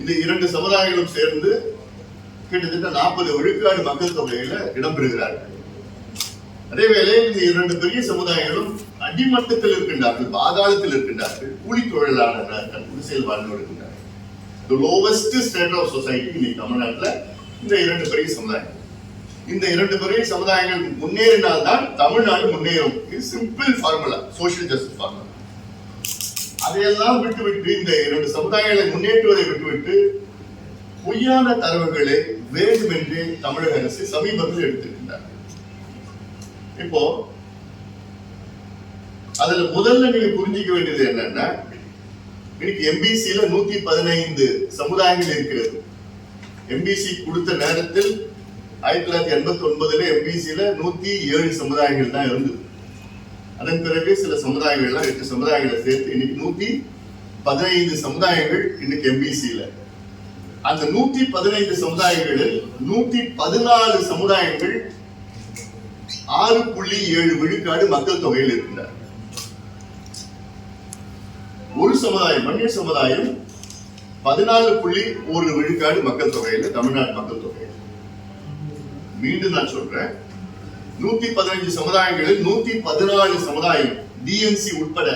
இந்த இரண்டு சமுதாயங்களும் சேர்ந்து கிட்டத்தட்ட நாற்பது விழுக்காடு மக்கள் தொகையில இடம்பெறுகிறார்கள். அதே வேளையில் இந்த இரண்டு பெரிய சமுதாயங்களும் அடிமட்டத்தில் இருக்கின்றார்கள் பாதாளத்தில் இருக்கின்றார்கள் கூலி தொழிலாளர்கள் குடிசையில் வாழ்ந்து இருக்கின்றார்கள். The lowest state of society இன்னைக்கு தமிழ்நாட்டுல இந்த இரண்டு பெரிய சமுதாயம் இந்த இரண்டு பெரிய சமுதாயங்கள் முன்னேறினால்தான் தமிழ்நாடு முன்னேறும். இது simple formula social justice formula அதையெல்லாம் விட்டுவிட்டு இந்த இரண்டு சமுதாயங்களை முன்னேற்றுவதை விட்டுவிட்டு பொய்யான தரவுகளை வேண்டுமென்றே தமிழக அரசு சமீபத்தில் எடுத்திருக்கின்றார். இப்போ அதுல முதல்ல நீங்க புரிஞ்சிக்க வேண்டியது என்னன்னா இன்னைக்கு எம்பிசியில நூத்தி பதினைந்து சமுதாயங்கள் இருக்கிறது. எம்பிசி கொடுத்த நேரத்தில் ஆயிரத்தி தொள்ளாயிரத்தி எண்பத்தி ஒன்பதுல எம்பிசியில நூத்தி ஏழு சமுதாயங்கள் தான் இருந்தது. அதன் பிறகு சில சமுதாயங்கள்லாம் எட்டு சமுதாயங்களை சேர்த்து இன்னைக்கு நூத்தி பதினைந்து சமுதாயங்கள் இன்னைக்கு எம்பிசியில அந்த நூத்தி பதினைந்து சமுதாயங்களில் நூத்தி பதினாலு சமுதாயங்கள் ஆறு புள்ளி ஏழு விழுக்காடு மக்கள் தொகையில் இருக்கின்றனர் ஒரு சமுதாயம் மன்னிய சமுதாயம் பதினாலு புள்ளி ஒரு விழுக்காடு மக்கள் தொகையில தமிழ்நாடு மக்கள் தொகையில். மீண்டும் நான் சொல்றேன். நூத்தி பதினஞ்சு சமுதாயங்களில் நூத்தி பதினாலு சமுதாயம் டிஎன்சி உட்பட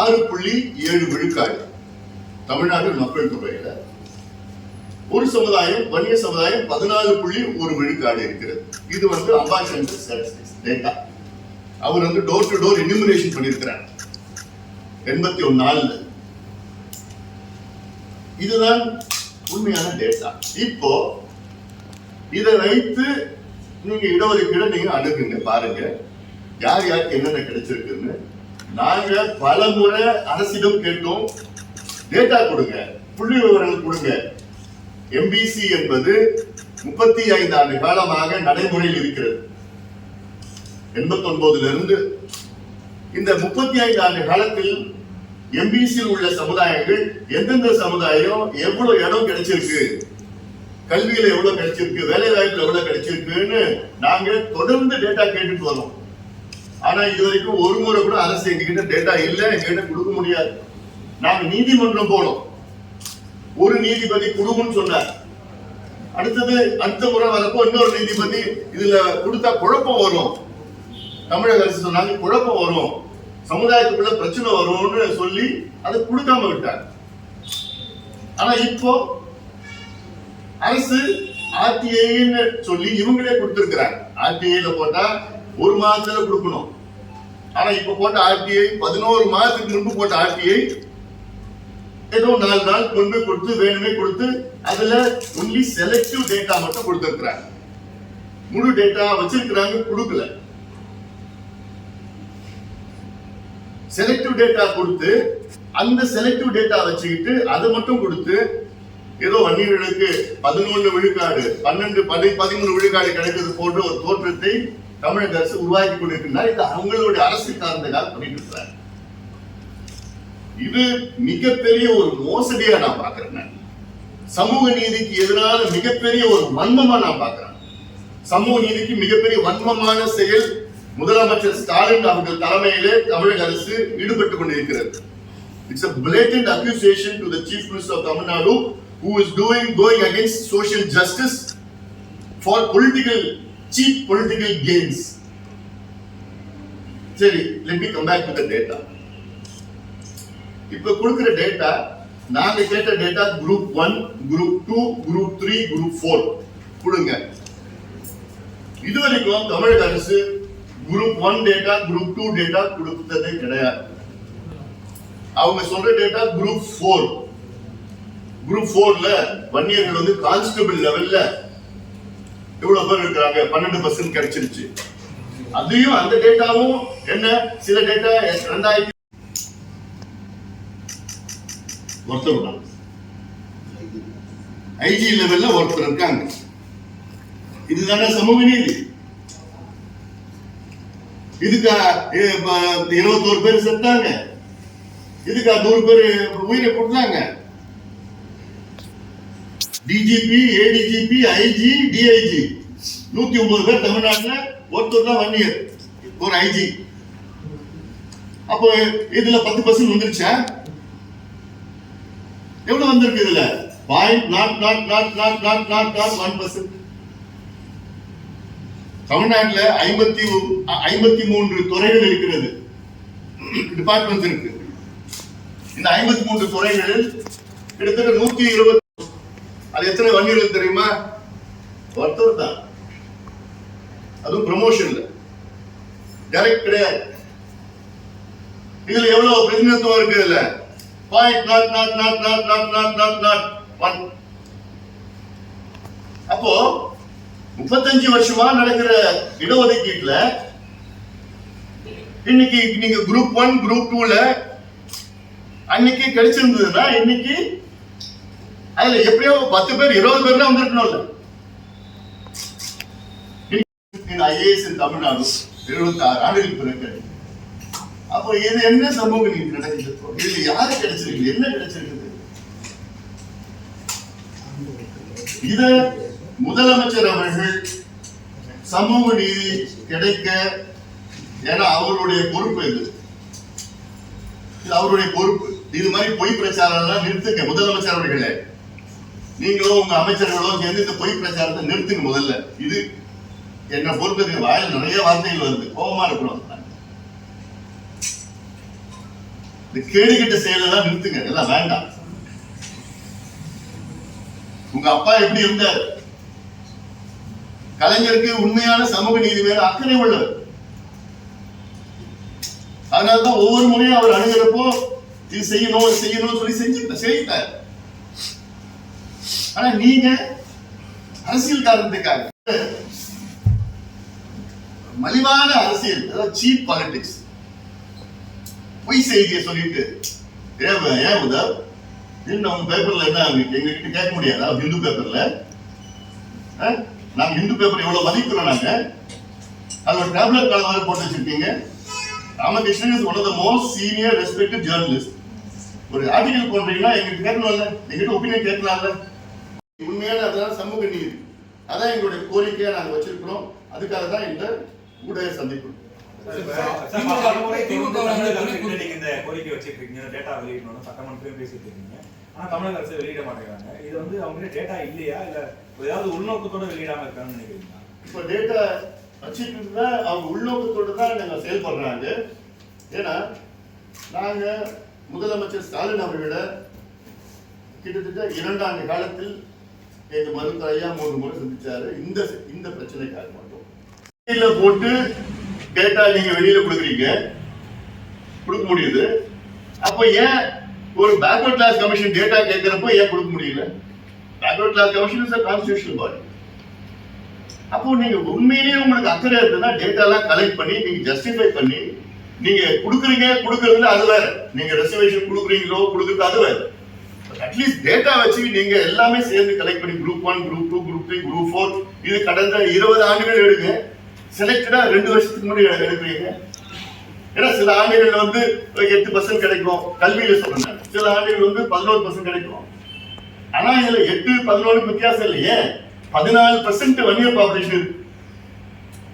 ஆறு புள்ளி ஏழு விழுக்காடு தமிழ்நாடு மக்கள் தொகையில. ஒரு சமுதாயம் வன்னிய சமுதாயம் பதினாலு புள்ளி ஒரு விழுக்காடு இருக்கிறது. இது வந்து அம்பாசங்கர் ஸ்டாட்டிஸ்டிக்ஸ் டேட்டா அவர் வந்து டோர் டு டோர் என்யூமரேஷன் பண்ணியிருக்கிறார். எண்பத்தி ஒன்னு நாலுல. இதுதான் உண்மையான டேட்டா இப்போ இதை வைத்து நீங்க இடஒதுக்கீடு நீங்க அணுகுங்க பாருங்க. யார் யாருக்கு என்னென்ன கிடைச்சிருக்குன்னு. நாங்க பல முறை அரசிடம் கேட்டோம். டேட்டா கொடுங்க. புள்ளி விவரங்கள் கொடுங்க. எம்பிசி என்பது முப்பத்தி ஐந்து ஆண்டு காலமாக நடைமுறையில் இருக்கிறது. எண்பத்தி ஒன்பதுல இருந்து இந்த முப்பத்தி ஐந்து ஆண்டு காலத்தில் எம்பிசியில் உள்ள சமுதாயங்கள் எந்தெந்த சமுதாயம் எவ்வளவு இடம் கிடைச்சிருக்கு? கல்வியில எவ்வளவு கிடைச்சிருக்கு வேலை வாய்ப்புல எவ்வளவு கிடைச்சிருக்குன்னு நாங்க தொடர்ந்து டேட்டா கேட்டுட்டு வரோம் ஆனா இது வரைக்கும் ஒரு முறை கூட அரசு எங்ககிட்ட டேட்டா இல்ல எங்ககிட்ட கொடுக்க முடியாது. நாங்க நீதிமன்றம் போனோம். ஒரு நீதிபதி குடும்பம்னு சொன்னார். அடுத்தது அடுத்த முறை வரப்போ இன்னொரு நீதிபதி இதுல கொடுத்தா குழப்பம் வரும். தமிழக அரசு சொன்னாங்க குழப்பம் வரும். சமுதாயத்துக்குள்ள பிரச்சனை வரும்னு சொல்லி அதை கொடுக்காம விட்டார். ஆனா இப்போ அரசு ஆர்டிஐன்னு சொல்லி இவங்களே கொடுத்திருக்கிறாங்க. ஆர்டிஐல போட்டா ஒரு மாதத்துல கொடுக்கணும். ஆனா இப்ப போட்ட ஆர்டிஐ பதினோரு மாதத்துக்கு முன்பு போட்ட ஆர்டிஐ ஏதோ நாலு நாள் கொண்டு கொடுத்து வேணுமே கொடுத்து அதுல ஒன்லி செலக்டிவ் டேட்டா மட்டும் கொடுத்திருக்கிறாங்க. முழு டேட்டா வச்சிருக்கிறாங்க கொடுக்கல. செலக்டிவ் டேட்டா கொடுத்து அந்த செலக்டிவ் டேட்டா வச்சுக்கிட்டு அதை மட்டும் கொடுத்து ஏதோ வன்னியர்களுக்கு பதினொன்று விழுக்காடு பன்னெண்டு பதி பதிமூணு விழுக்காடு கிடைக்கிறது போன்ற ஒரு தோற்றத்தை தமிழக அரசு உருவாக்கி கொண்டிருக்கின்றார். இது அவங்களுடைய அரசு சார்ந்ததால் பண்ணிட்டு இருக்கிறார். இது மிகப்பெரிய ஒரு மோசடியா நான் பாக்குறேன் சமூக நீதிக்கு எதிரான மிகப்பெரிய ஒரு வன்மமா நான் பாக்குறேன் சமூக நீதிக்கு மிகப்பெரிய வன்மமான செயல் முதலமைச்சர் ஸ்டாலின் அவர்கள் தலைமையிலே தமிழக அரசு ஈடுபட்டுக் கொண்டிருக்கிறது. It's a blatant accusation to the chief who is doing going against social justice for political cheap political gains. சரி let me come back to the data. இப்ப கொடுக்கிற டேட்டா நாங்க கேட்ட data group one group two group three group four கொடுங்க. இதுவரைக்கும் தமிழக அரசு group one data group two data கொடுத்ததே கிடையாது. அவங்க சொல்ற டேட்டா குரூப் ஃபோர் குரூப் போர்ல வன்னியர்கள் வந்து கான்ஸ்டபிள் லெவல்ல எவ்வளவு பேர் இருக்கிறாங்க? பன்னெண்டு பர்சன்ட் கிடைச்சிருச்சு. அதையும் அந்த டேட்டாவும் என்ன? சில டேட்டா ரெண்டாயிரத்தி ஒருத்தர் தான் ஐஜி லெவல்ல ஒருத்தர் இருக்காங்க. இதுதானே சமூக நீதி. இதுக்கா இருபத்தோரு பேர் செத்தாங்க. இதுக்கா நூறு பேர் உயிரை கொடுத்தாங்க. டிஜிபி ஏடிஜிபி ஐஜி டிஐஜி நூத்தி ஒன்பது பேர் தமிழ்நாட்டில் ஒருத்தர் தான் வன்னியர் ஒரு ஐஜி அப்போ இதுல பத்து பர்சன்ட் வந்துருச்சா? எவ்வளவு வந்திருக்கு இதுல? Point nought nought nought nought nought nought nought one percent தமிழ்நாட்டுல ஐம்பத்தி ஐம்பத்தி மூன்று துறைகள் இருக்கிறது. டிபார்ட்மெண்ட்ஸ் இருக்கு. இந்த ஐம்பத்தி மூன்று துறைகளில் கிட்டத்தட்ட நூத்தி இருபத்தி அது எத்தனை வன்னியர்கள் தெரியுமா? ஒருத்தர் தான். அதுவும் ப்ரமோஷன்ல டைரக்ட் கிடையாது. இதுல எவ்வளவு பிரதிநிதித்துவம் இருக்கு இதுல? Point nought nought nought nought nought nought nought nought one அப்போ முப்பத்தஞ்சு வருஷமா நடக்கிற இடஒதுக்கீட்டுல இன்னைக்கு நீங்க குரூப் ஒன் குரூப் டூல அன்னைக்கு கிடைச்சிருந்ததுன்னா இன்னைக்கு அதுல எப்படியோ பத்து பேர் இருபது பேர் தான் வந்திருக்கணும்ல ஐஏஎஸ் தமிழ்நாடு இருபத்தி ஆறு ஆண்டுகள் பிறகு. அப்போ இது என்ன சமூகம் நீதி நடக்குது? இதுல யாரு கிடைச்சிருக்கு? என்ன கிடைச்சிருக்குது? இத முதலமைச்சர் அவர்கள் சமூக நீதி கிடைக்க ஏன்னா அவருடைய பொறுப்பு இது. இது அவருடைய பொறுப்பு. இது மாதிரி பொய் பிரச்சாரம் எல்லாம் நிறுத்துங்க முதலமைச்சர் அவர்களே. நீங்களும் உங்க அமைச்சர்களும் சேர்ந்து இந்த பொய் பிரச்சாரத்தை நிறுத்துங்க முதல்ல. இது என்ன பொறுத்தது வாயில் நிறைய வார்த்தைகள் வருது. கோபமா இருக்கணும் இந்த கேடுகிட்ட செயலெல்லாம் நிறுத்துங்க. எல்லாம் வேண்டாம். உங்க அப்பா எப்படி இருந்தார்? கலைஞருக்கு உண்மையான சமூக நீதி மேல அக்கறை உள்ளவர். அதனாலதான் ஒவ்வொரு முறையும் அவர் அணுகிறப்போ இது செய்யணும் செய்யணும்னு சொல்லி செஞ்சு செய்தார் ஆனா நீங்க அரசியல் காரணத்துக்காக மலிவான அரசியல் அதாவது சீப் பாலிடிக்ஸ் பொய் செய்தியை சொல்லிட்டு ஏன் ஏன் உதவ் என்ன உங்க பேப்பர்ல என்ன எங்க கிட்ட கேட்க முடியாதா? ஹிந்து பேப்பர்ல நாங்க ஹிந்து பேப்பர் எவ்வளவு மதிக்கிறோம் நாங்க. அதுல டேப்லெட் காலம் மாதிரி போட்டு வச்சிருக்கீங்க. Ramakrishnan is one of the most senior respected journalist ஒரு ஆர்டிகல் போடுறீங்கன்னா எங்கிட்ட கேட்கணும்ல. எங்கிட்ட ஒப்பீனியன் கேட்கலாம்ல. உண்மையான அதெல்லாம் சமூக நீதி. அதான் எங்களுடைய கோரிக்கையை நாங்க வச்சிருக்கிறோம். அதுக்காக தான் இந்த ஊடக சந்திப்பு. ஆனா தமிழக அரசு வெளியிட மாட்டேங்கிறாங்க. இது வந்து அவங்க டேட்டா இல்லையா? இல்ல ஏதாவது உள்நோக்கத்தோட வெளியிடாம இருக்காங்கன்னு நினைக்கிறீங்களா? இப்போ டேட்டா வச்சுட்டு அவங்க உள்நோக்கத்தோடு தான் நாங்க செயல்படுறாங்க. ஏன்னா நாங்க முதலமைச்சர் ஸ்டாலின் அவர்களை கிட்டத்தட்ட இரண்டாண்டு காலத்தில் எங்க மருத்துவ ஐயா மூணு முறை சந்திச்சாரு. இந்த இந்த பிரச்சனைக்காக மட்டும். வெளியில போட்டு டேட்டா நீங்க வெளியில கொடுக்குறீங்க. கொடுக்க முடியுது. அப்ப ஏன் ஒரு பேக்வர்ட் கிளாஸ் கமிஷன் டேட்டா கேட்கிறப்போ ஏன் கொடுக்க முடியல? Backward class commission is constitutional body அப்போ நீங்க உண்மையிலேயே உங்களுக்கு அக்கறை இருந்ததுன்னா டேட்டா எல்லாம் கலெக்ட் பண்ணி நீங்க ஜஸ்டிஃபை பண்ணி நீங்க கொடுக்குறீங்க கொடுக்கறதுல அது வேற. நீங்க ரெசர்வேஷன் கொடுக்குறீங்களோ கொடுக்குறது அது வேற. அட்லீஸ்ட் டேட்டா வச்சு நீங்க எல்லாமே சேர்ந்து கலெக்ட் பண்ணி group one group two group three group four இது கடந்த இருபது ஆண்டுகள் எடுங்க. செலக்டடா ரெண்டு வருஷத்துக்கு முன்னாடி எடுக்கிறீங்க. ஏன்னா சில ஆண்டுகள் வந்து எட்டு பர்சன்ட் கிடைக்கும். கல்வியில சொல்றேன். சில ஆண்டுகள் வந்து பதினோரு பர்சன்ட் கிடைக்கும். ஆனா இதுல எட்டு பதினோரு வித்தியாசம் இல்லையே. பதினாலு பர்சன்ட் வன்னியர் பாப்புலேஷன் இருக்கு.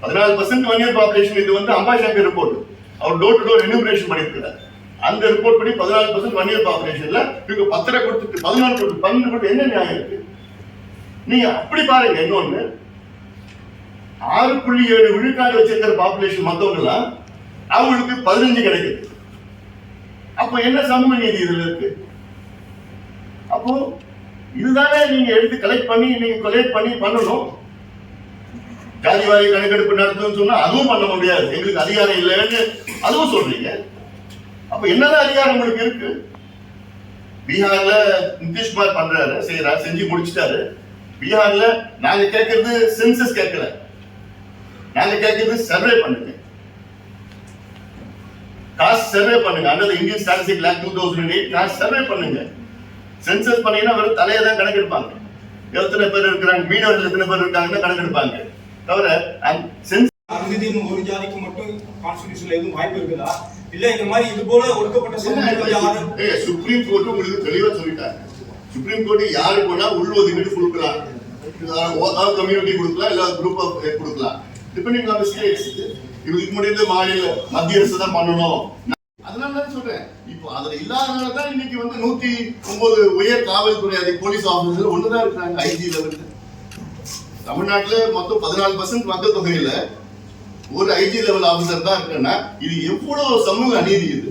பதினாலு பர்சன்ட் வன்னியர் பாப்புலேஷன் இது வந்து அம்பாசங்கர் ரிப்போர்ட் அவர் டோர் டு டோர் எனுமரேஷன் பண்ணியிருக்கிறார் அந்த ரிப்போர்ட் படி பதினாலு பர்சன்ட் வன்னியர் பாப்புலேஷன்ல இவங்க பத்தரை கொடுத்துட்டு பதினாலு கொடுத்து பன்னெண்டு கொடுத்து என்ன நியாயம் இருக்கு? நீங்க அப்படி பாருங்க இன்னொன்னு. ஆறு புள்ளி ஏழு விழுக்காடு வச்சிருக்கிற பாப்புலேஷன் மத்தவங்க அவங்களுக்கு பதினஞ்சு கிடைக்குது. அப்போ என்ன சமூக நீதி இதுல இருக்கு? அப்போ இதுதானே நீங்க எடுத்து கலெக்ட் பண்ணி நீங்க கலெக்ட் பண்ணி பண்ணணும். ஜாதிவாரி கணக்கெடுப்பு நடத்தணும்னு சொன்னா அதுவும் பண்ண முடியாது. எங்களுக்கு அதிகாரம் இல்லைன்னு அதுவும் சொல்றீங்க. அப்ப என்னதான் அதிகாரம் உங்களுக்கு இருக்கு? பீகார்ல நிதிஷ்குமார் பண்றாரு செய்யறாரு செஞ்சு முடிச்சிட்டாரு. பீகார்ல நாங்க கேட்கறது சென்சஸ் கேட்கல. நாங்க கேட்கறது சர்வே பண்ணுங்க. காசு சர்வே பண்ணுங்க. Under Indian statistic lake two thousand eight காசு சர்வே பண்ணுங்க. சென்சஸ் பண்ணீங்கன்னா வெறும் தலையை தான் கணக்கெடுப்பாங்க. எத்தனை பேர் இருக்கிறாங்க? மீனவர்கள் எத்தனை பேர் இருக்காங்கன்னு கணக்கெடுப்பாங்க. தவிர சென்ஸ் அகதியின் ஒரு ஜாதிக்கு மட்டும் கான்ஸ்டிடியூஷன்ல எதுவும் வாய்ப்பு இருக்குதா? இல்ல இந்த மாதிரி இது போல ஒடுக்கப்பட்ட சமூகங்கள் சுப்ரீம் கோர்ட் உங்களுக்கு தெளிவா சொல்லிட்டாங்க சுப்ரீம் கோர்ட் போனா வேணா உள்ஒதுக்கீடு கொடுக்கலாம். கம்யூனிட்டி கொடுக்கலாம் இல்ல குரூப் ஆஃப் கொடுக்கலாம். டிபெண்டிங் ஆன் ஸ்டேட்ஸ் இதுக்கு முடிந்த மாநில மத்திய அரசு தான் பண்ணணும். அதனாலதான் சொல்றேன். இப்போ அதுல இல்லாதனால தான் இன்னைக்கு வந்து நூத்தி ஒன்பது உயர் காவல்துறை அதிக போலீஸ் ஆபீசர் ஒண்ணுதான் இருக்காங்க ஐஜி லெவல்ல தமிழ்நாட்டுல மொத்தம் பதினாலு பர்சன்ட் மக்கள் தொகையில ஒரு ஐஜி லெவல் ஆஃபீஸர் தான் இருக்கேன்னா இது எவ்வளவு சமூக அநீதி இது?